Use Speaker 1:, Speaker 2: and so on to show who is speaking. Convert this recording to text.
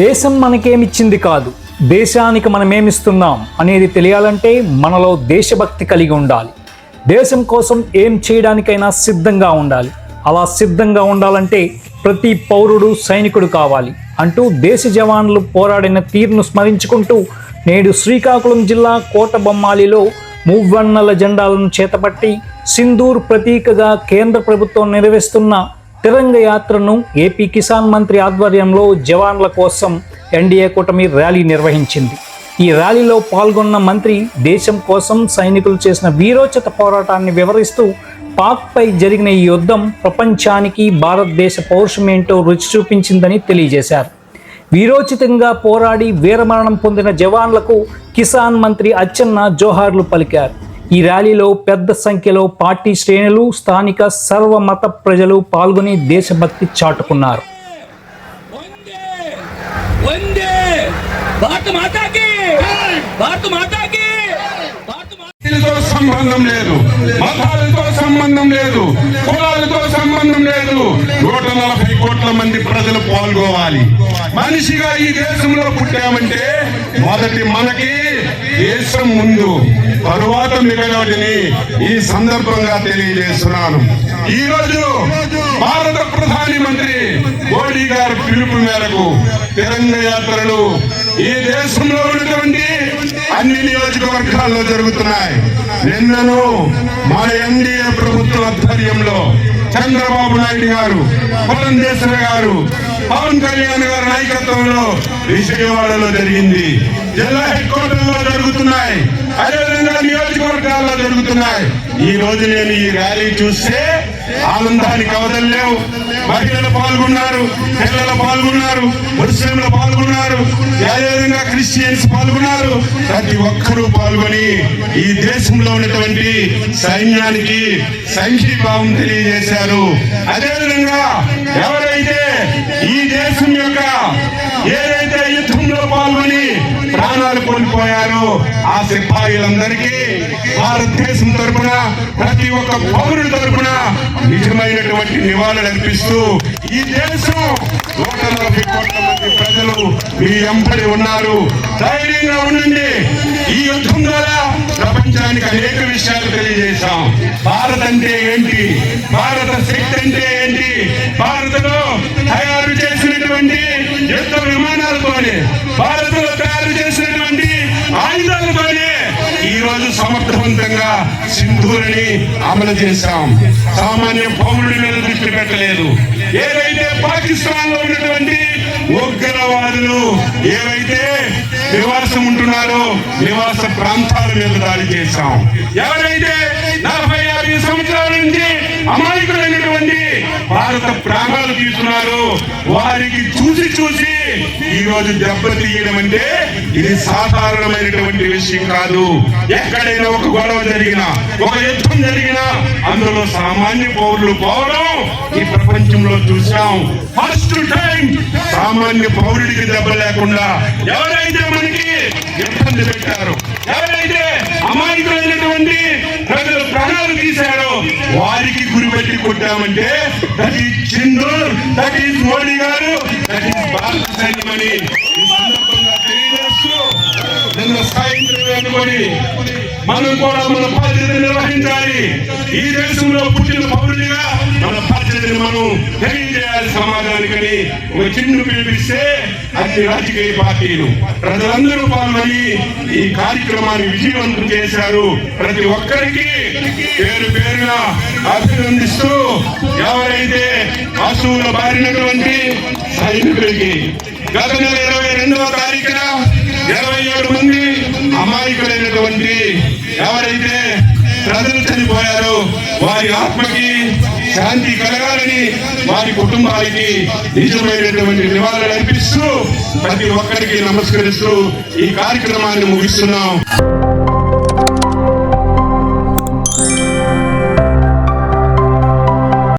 Speaker 1: దేశం మనకేమిచ్చింది కాదు దేశానికి మనమేమిస్తున్నాం అనేది తెలియాలంటే మనలో దేశభక్తి కలిగి ఉండాలి. దేశం కోసం ఏం చేయడానికైనా సిద్ధంగా ఉండాలి. అలా సిద్ధంగా ఉండాలంటే ప్రతి పౌరుడు సైనికుడు కావాలి అంటూ దేశ జవాన్లు పోరాడిన తీరును స్మరించుకుంటూ నేడు శ్రీకాకుళం జిల్లా కోటబొమ్మాలిలో మువ్వన్నల జెండాలను చేతపట్టి సింధూర్ ప్రతీకగా కేంద్ర ప్రభుత్వం నిర్వహిస్తున్న తిరంగ యాత్రను ఏపీ కిసాన్ మంత్రి ఆధ్వర్యంలో జవాన్ల కోసం ఎన్డీఏ కూటమి ర్యాలీ నిర్వహించింది. ఈ ర్యాలీలో పాల్గొన్న మంత్రి దేశం కోసం సైనికులు చేసిన వీరోచిత పోరాటాన్ని వివరిస్తూ పాక్పై జరిగిన ఈ యుద్ధం ప్రపంచానికి భారతదేశ పౌరుషమేంటో రుచి చూపించిందని తెలియజేశారు. వీరోచితంగా పోరాడి వీరమరణం పొందిన జవాన్లకు కిసాన్ మంత్రి అచ్చెన్న జోహార్లు పలికారు. ఈ ర్యాలీలో పెద్ద సంఖ్యలో పార్టీ శ్రేణులు స్థానిక సర్వమత ప్రజలు పాల్గొని దేశభక్తి చాటుకున్నారు.
Speaker 2: సంబంధం లేదు. మతాలతో సంబంధం లేదు. కులాలతో సంబంధం లేదు. నూట నలభై కోట్ల మంది ప్రజలు పాల్గొవాలి. మనిషిగా ఈ దేశంలో పుట్టామంటే మొదటి మనకి దేశం ముందు తరువాత మిగలటిని ఈ సందర్భంగా తెలియజేస్తున్నాను. ఈ రోజు భారత ప్రధాని మంత్రి మోడీ గారి పిలుపు మేరకు తిరంగ యాత్రలు ఈ దేశంలో ఉన్నటువంటి అన్ని నియోజకవర్గాల్లో జరుగుతున్నాయి. నిన్నను మన ఎన్డీఏ ప్రభుత్వ ఆధ్వర్యంలో చంద్రబాబు నాయుడు గారు పురంధేశ్వర గారు పవన్ కళ్యాణ్ గారి నాయకత్వంలో విజయవాడలో జరిగింది. జిల్లా హెడ్ క్వార్టర్లో జరుగుతున్నాయి. అదేవిధంగా నియోజకవర్గాల్లో జరుగుతున్నాయి. ఈ రోజు నేను ఈ ర్యాలీ చూస్తే ఆనందానికి అవదలేవు మహిళలు పాల్గొన్నారు పిల్లలు పాల్గొన్నారు ముస్లింలు పాల్గొన్నారు అదేవిధంగా క్రిస్టియన్స్ పాల్గొన్నారు? ప్రతి ఒక్కరూ పాల్గొని ఈ దేశంలో ఉన్నటువంటి సైన్యానికి సంఘీభావం తెలియజేశారు. అదేవిధంగా ఆ సిపాయిలందరికీ భారతదేశం తరపున ప్రతి ఒక్క పౌరుడి తరపున నిజమైనటువంటి నివాళులు అర్పిస్తూ ఈ దేశం నూట నలభై కోట్ల మంది ప్రజలు మీ ఎంపడి ఉన్నారు. ధైర్యంగా ఉండండి. ఈ యుద్ధం ద్వారా ప్రపంచానికి అనేక విషయాలు తెలియజేశాం. భారత్ అంటే ఏంటి? భారత శక్తి అంటే ఏంటి? భారత్లో తయారు చేసినటువంటి యుద్ధ విమానాలతోనే భారత సమర్థవంతంగా సింధువులని అమలు చేశాం. సామాన్య పౌరుడి మీద దృష్టి పెట్టలేదు. ఏదైతే పాకిస్తాన్లో ఉన్నటువంటి ఉగ్రవాదులు ఏవైతే నివాసం ఉంటున్నారో నివాస ప్రాంతాల మీద దాడి చేశాం. ఎవరైతే నలభై యాభై సంవత్సరాల నుంచి అమాయకులు భారత ప్రాణాలు తీస్తున్నారు. వారికి చూసి చూసి ఈ రోజు దెబ్బతీయడం అంటే ఇది సాధారణమైనటువంటి విషయం కాదు. ఎక్కడైనా ఒక గొడవ జరిగినా ఒక యుద్ధం జరిగినా అందులో సామాన్య పౌరులు పోవడం ఈ ప్రపంచంలో చూసాం ఫస్ట్ టైం సామాన్య పౌరుడికి దెబ్బ లేకుండా ఎవరైతే మనకి ఇబ్బంది పెట్టారు ఎవరైతే అమాయకులైన ప్రజలు ప్రాణాలు తీశారో వారికి కొట్టామంటే that is Sindoor that is Modi గారు దట్ ఈస్ భారత సైన్యమని. ఈ సందర్భంగా తెలియజేస్తూ నిన్న సాయంత్రం అనుకొని మనం కూడా మన బాధ్యత నిర్వహించాలి. ఈ దేశంలో పుట్టిన పౌరుడిగా మన బాధ్యత బాధ్యతని మనం తెలియజేయాలి సమాజానికని ఒక చిన్న పిలిపిస్తే అన్ని రాజకీయ పార్టీలు. ప్రజలందరూ పాల్గొని ఈ కార్యక్రమాన్ని విజయవంతం చేశారు. ప్రతి ఒక్కరికి పేరు పేరున అభినందిస్తూ ఎవరైతే పశువుల బారినటువంటి సైనికులకి గత నెల ఇరవై రెండవ తారీఖున ఇరవై ఏడు మంది అమాయకులైనటువంటి ఎవరైతే ప్రజలు చనిపోయారో వారి ఆత్మకి శాంతి కలగాలని వారి కుటుంబానికి నిజమైనటువంటి నివాళులు అర్పిస్తూ ప్రతి ఒక్కరికి నమస్కరిస్తూ ఈ కార్యక్రమాన్ని ముగిస్తున్నాం.